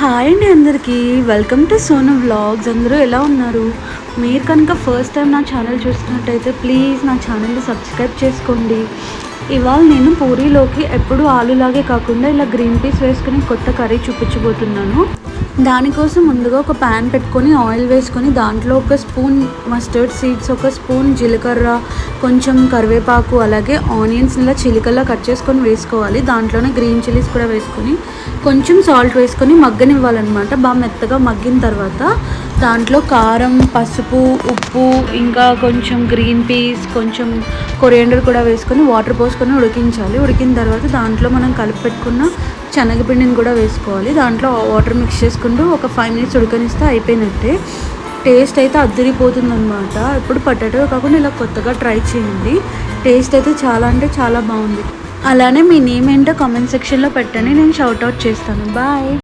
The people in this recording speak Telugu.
హాయ్ అండి అందరికీ. వెల్కమ్ టు సోను వ్లాగ్స్ అందరూ ఎలా ఉన్నారు? మీరు కనుక ఫస్ట్ టైం నా ఛానల్ చూస్తున్నట్టయితే ప్లీజ్ నా ఛానల్ని సబ్స్క్రైబ్ చేసుకోండి. ఇవాళ నేను పూరీలోకి ఎప్పుడు ఆలులాగే కాకుండా ఇలా గ్రీన్ పీస్ వేసుకుని కొత్త కర్రీ చూపించబోతున్నాను. దానికోసం ముందుగా ఒక ప్యాన్ పెట్టుకొని ఆయిల్ వేసుకొని దాంట్లో ఒక స్పూన్ మస్టర్డ్ సీడ్స్ ఒక స్పూన్ జీలకర్ర కొంచెం కరివేపాకు అలాగే ఆనియన్స్ ఇలా చిలికల్లా కట్ చేసుకొని వేసుకోవాలి. దాంట్లోనే గ్రీన్ చిల్లీస్ కూడా వేసుకొని కొంచెం సాల్ట్ వేసుకొని మగ్గనివ్వాలన్నమాట. బాగా మెత్తగా మగ్గిన తర్వాత దాంట్లో కారం పసుపు ఉప్పు ఇంకా కొంచెం గ్రీన్ పీస్ కొంచెం కొరియండర్ కూడా వేసుకొని వాటర్ పోసుకొని ఉడికించాలి. ఉడికిన తర్వాత దాంట్లో మనం కలిపి పెట్టుకున్న శనగపిండిని కూడా వేసుకోవాలి. దాంట్లో వాటర్ మిక్స్ చేసుకుంటూ ఒక ఫైవ్ మినిట్స్ ఉడకనిస్తే అయిపోయినట్టే. టేస్ట్ అయితే అద్దరిపోతుంది అనమాట ఇప్పుడు పొటాటో కాకుండా ఇలా కొత్తగా ట్రై చేయండి. టేస్ట్ అయితే చాలా అంటే చాలా బాగుంది. అలానే మీ నేమ్ ఏంటో కామెంట్ సెక్షన్లో పెట్టండి. నేను షౌట్అవుట్ చేస్తాను. బాయ్